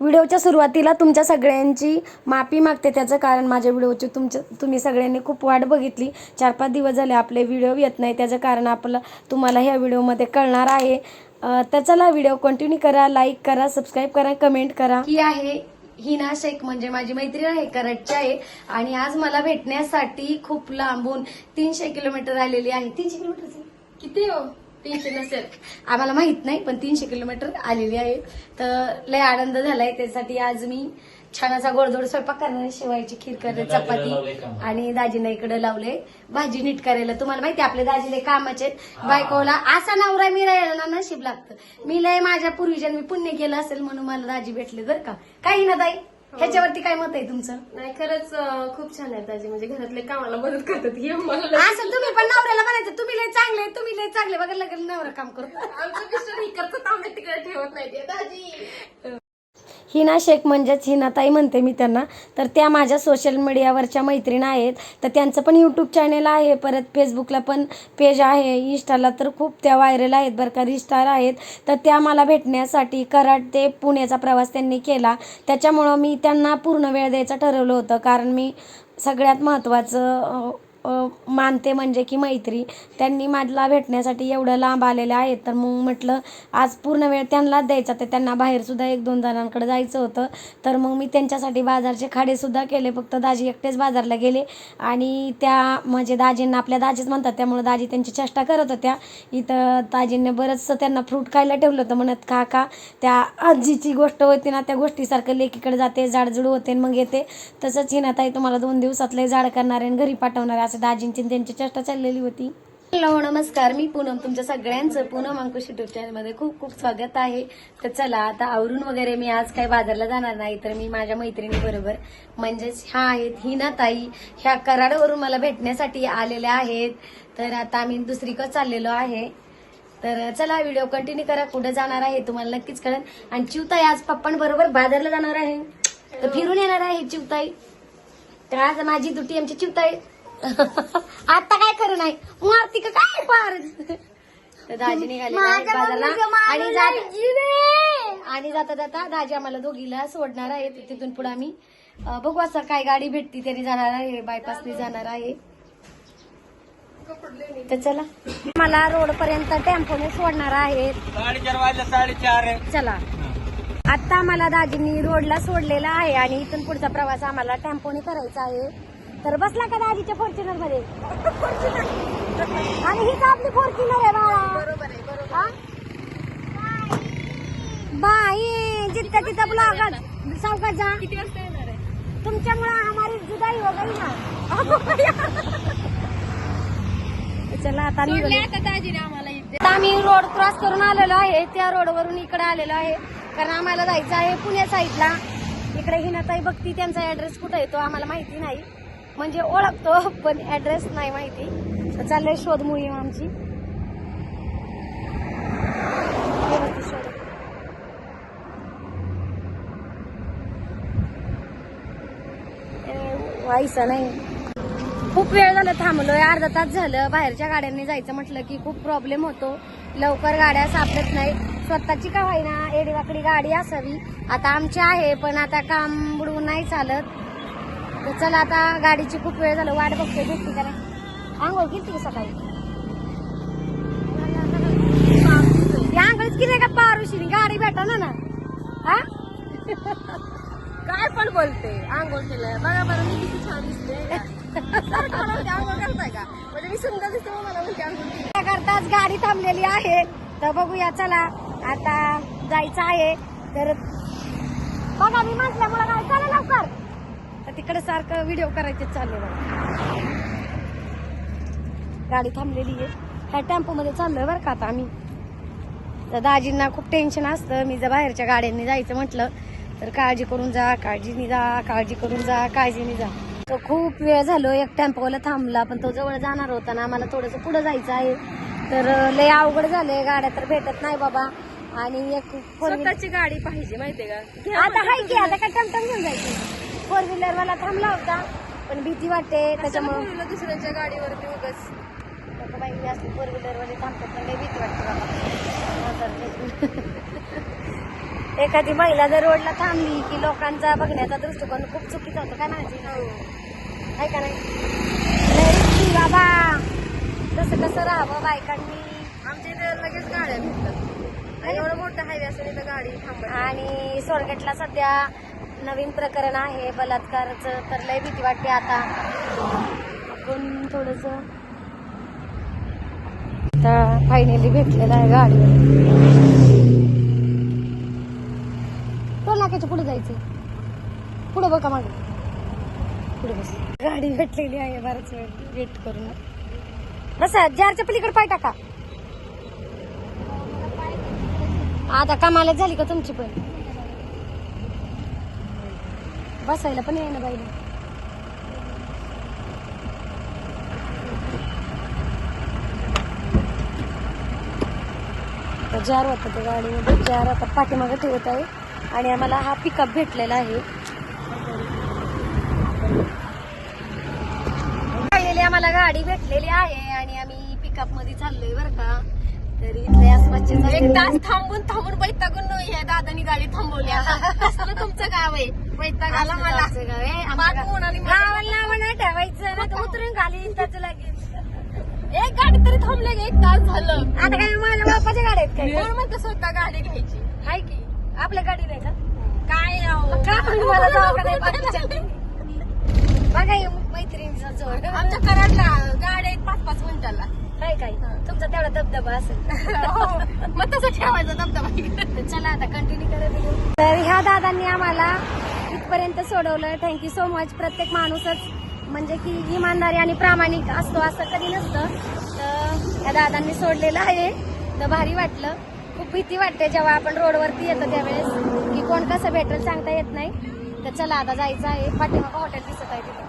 व्हिडिओच्या सुरुवातीला तुमच्या सगळ्यांची माफी मागते त्याचं कारण माझ्या व्हिडिओची तुमच्या तुम्ही सगळ्यांनी खूप वाट बघितली. चार पाच दिवस झाले आपले व्हिडिओ येत नाही. त्याचं कारण आपलं तुम्हाला ह्या व्हिडिओमध्ये कळणार आहे. तर चला व्हिडिओ कंटिन्यू करा. लाईक करा सबस्क्राईब करा कमेंट करा. ही आहे हिना शेख म्हणजे माझी मैत्रीण आहे करटची आहे. आणि आज मला भेटण्यासाठी खूप लांबून तीनशे किलोमीटर आलेली आहे. तीनशे किलोमीटर? किती हो? तीनशे नसेल. आम्हाला माहीत नाही पण तीनशे किलोमीटर आलेली आहे. तर लय आनंद झालाय त्यासाठी आज मी छान असा गोडधोड स्वयंपाक करणार. शेवायची खीर करते चपाती आणि दाजीना इकडे लावले भाजी नीट करायला. तुम्हाला माहिती आहे, आपले दाजीले कामाचे आहेत. बायकोला असा नवरा मी राहायला ना नशीब लागतं. मी लय माझ्या पूर्वीच्या मी पुण्य केलं असेल म्हणून मला दाजी भेटले बरं का. काही ना ताई? ह्याच्यावरती काय मत आहे तुमचं? नाही खरंच खूप छान आहे दाजी. म्हणजे घरातले कामाला मदत करतात. हे मला असं तुम्ही पण नवऱ्याला चांगले तुम्ही लय चांगले बघा लगेच नवरा काम करतो आमचं मिस्टर इकडचं तांबे तिकडे ठेवत नाही ते दाजी. हिना शेख म्हणजेच हिनाताई म्हणते मी त्यांना. तर त्या माझ्या सोशल मीडियावरच्या मैत्रीण आहेत. तर त्यांचं पण यूट्यूब चॅनेल आहे. परत फेसबुकला पण पेज आहे. इंस्टाला तर खूप त्या व्हायरल आहेत बरं का. रिस्टार आहेत. तर त्या मला भेटण्यासाठी कराड ते पुण्याचा प्रवास त्यांनी केला. त्याच्यामुळं मी त्यांना पूर्ण वेळ द्यायचं ठरवलं होतं. कारण मी सगळ्यात महत्त्वाचं मानते म्हणजे की मैत्री. त्यांनी मला भेटण्यासाठी एवढं लांब आलेले आहेत तर मग म्हटलं आज पूर्ण वेळ त्यांनाच द्यायचा. तर त्यांना बाहेरसुद्धा एक दोन जणांकडे जायचं होतं. तर मग मी त्यांच्यासाठी बाजारचे खाडेसुद्धा केले. फक्त दाजी एकटेच बाजारला गेले. आणि त्या म्हणजे दाजींना आपल्या दाजीच म्हणतात त्यामुळे दाजी त्यांची चेष्टा करत होत्या. इथं दाजींनी बरंचसं त्यांना फ्रूट खायला ठेवलं होतं. म्हणत खा का त्या आजीची गोष्ट होती ना त्या गोष्टीसारखं लेकीकडे जाते जाडजुड होते आणि मग येते. तसंच हिनाताई तुम्हाला दोन दिवसात लय जाड करणारे आणि घरी पाठवणारे असं दाजींची आणि त्यांची चेष्टा चाललेली होती. हॅलो नमस्कार. मी पूनम. तुमच्या सगळ्यांचं पूनम अंकुश युट्यूब चॅनलमध्ये खूप खूप स्वागत आहे. तर चला आता आवरून वगैरे मी आज काही बाजारला जाणार नाही तर मी माझ्या मैत्रिणी बरोबर म्हणजेच ह्या आहेत हिना ताई ह्या कराडवरून मला भेटण्यासाठी आलेल्या आहेत. तर आता आम्ही दुसरीकडे चाललेलो आहे. तर चला व्हिडिओ कंटिन्यू करा. कुठे जाणार आहे तुम्हाला नक्कीच कळेल. आणि चिवताई आज पप्पांबरोबर बाजारला जाणार आहे. तर फिरून येणार आहे चिवताई. तर आज माझी दुटी आमची चिवताई. आता काय खरं नाही. मारती का काय पार? तर दाजी निघाले बाजारला. आणि जात आणि जाता जाता दाजी आम्हाला दोघीला सोडणार आहे. तर तिथून पुढे आम्ही अं, बघू असं काय गाडी भेटती तरी जाणार आहे बायपासने जाणार आहे. तर चला. मला रोड पर्यंत टेम्पोने सोडणार आहेत साडेचार वाजले साडेचार. चला. आता मला दाजींनी रोडला सोडलेला आहे आणि इथून पुढचा प्रवास आम्हाला टेम्पोने करायचा आहे. तर बसला का दाजीच्या फॉर्च्युनरमध्ये? आणि हीच आपली फॉर्च्युनर आहे बाळा? बाई जिथं तिथं ब्लॉगात चौकात जा. तुमच्यामुळे हमारी जुदाई हो गई ना चला आम्हाला आता आम्ही रोड क्रॉस करून आलेलो आहे त्या रोडवरून इकडे आलेलो आहे. कारण आम्हाला जायचं आहे पुण्या साईडला इकडे हिनाताई बघती त्यांचा ऍड्रेस कुठे येतो आम्हाला माहिती नाही. म्हणजे ओळखतो पण ऍड्रेस नाही माहिती. चाललंय शोध मोहीम आमची. व्हायचं नाही. खूप वेळ झालं थांबलोय अर्धा तास झालं. बाहेरच्या गाड्यांनी जायचं म्हटलं की खूप प्रॉब्लेम होतो. लवकर गाड्या सापडत नाही स्वतःची का होईना एडीवाकडी गाडी असावी. आता आमची आहे पण आता काम बुडवून नाही चालत. तर चला आता गाडीची खूप वेळ झालं वाट बघते भेटती का नाही आंघोळ किती की सकाळी? आंघोळीच किती का पारुशीने? गाडी भेटा ना. ना हा? काय पण बोलते आंघोळ केलंय. बघा बरं मी किती छान दिसते. आंघोळ करताय का? म्हणजे मी सुंदर दिसते मग मला म्हणते आंघोळ केली. करताच गाडी थांबलेली आहे. तर बघूया चला. आता जायचं आहे. तर बघा मी म्हटल्यामुळे काय? चला लवकर. तर तिकडे सारखं व्हिडिओ करायचे चालले बघा. गाडी थांबलेली आहे. ह्या टेम्पो मध्ये चाललोय बरं का आता आम्ही. तर दाजींना खूप टेन्शन असतं. मी जर बाहेरच्या गाड्यांनी जायचं म्हटलं तर काळजी करून जा काळजीने जा काळजी करून जा काळजीने जा. तो खूप वेळ झालो एक टेम्पोला थांबला पण तो जवळ जाणार होता ना आम्हाला थोडंसं पुढे जायचं आहे. तर लय अवघड झालंय गाड्या तर भेटत नाही बाबा. आणि एक स्वतःची गाडी पाहिजे माहितीये का? आता हाय की आता काय टमटम घेऊन जायची? फोर व्हीलर वाला थांबला होता पण भीती वाटते त्याच्यामुळे दुसऱ्यांच्या गाडीवरती उगाच. नको बाई जास्त फोर व्हीलर वाले थांबतात पण भीती वाटते बाबा. एखादी महिला जर रोडला थांबली की लोकांचा बघण्याचा दृष्टिकोन खूप चुकीचा होतो काय म्हणायचं आहे का नाही? बाबा. तसं कसं राहावं बायकांनी? आमच्या इथे लगेच गाड्या भेटतात. आणि एवढं मोठं हायवे असून इथं गाडी थांबत आणि सोरगेटला सध्या नवीन प्रकरण आहे बलात्काराचं. तर लय भीती वाटते आता. आपण थोडस आता फायनली भेटलेलं आहे गाडी टोल नाक्याच्या पुढे जायचं. पुढे बघा मागे. पुढे बस. गाडी भेटलेली आहे बराच वेळ. वेट करून बसा जारच्या पलीकडे पाय टाका. आता कामाला झाली का तुमची पण? बसायला पण येईना बाईला तर जार होतं ते गाडीमध्ये. जार आता पाठीमागे ठेवत आहे. आणि आम्हाला हा पिकअप भेटलेला आहे. आम्हाला गाडी भेटलेली आहे आणि आम्ही पिकअपमध्ये चाललोय बरं का. तर इथले आसपासचे एक तास थांबून थांबून वैतागून ह्या दादानी गाडी थांबवली आता. तुमचं गाव आहे? वैतागाला असं मला. ठेवायचं ना तर उतरून खाली त्याच लगेच. एक गाडी तरी थांबले एक तास झालं. आता काय माझ्या बापाच्या गाड्या आहेत काय? कोण म्हणतं स्वतः गाडी घ्यायची. हाय की? आपल्या गाडी नाही का? काय मला जावं का नाही बाकीच्या? बघा मैत्रिणीचा जोड. आमच्या कराडला गाड्या आहेत पाच पाच मिनिटाला. काय? काय तुमचा तेवढा दबदबा असेल. हो. मग तसं ठेवायचं धबधबा चला आता कंटिन्यू करत. तर ह्या दादांनी आम्हाला इथपर्यंत सोडवलं. थँक्यू सो मच प्रत्येक माणूसच म्हणजे की इमानदारी आणि प्रामाणिक असतो असं कधी नसतं. तर या दादांनी सोडलेलं आहे. तर भारी वाटलं. खूप भीती वाटते जेव्हा आपण रोडवरती येतो त्यावेळेस की कोण कसं भेटेल सांगता येत नाही. तर चला आता जायचं आहे. पाठीमागं हॉटेल दिसत आहे तिथे.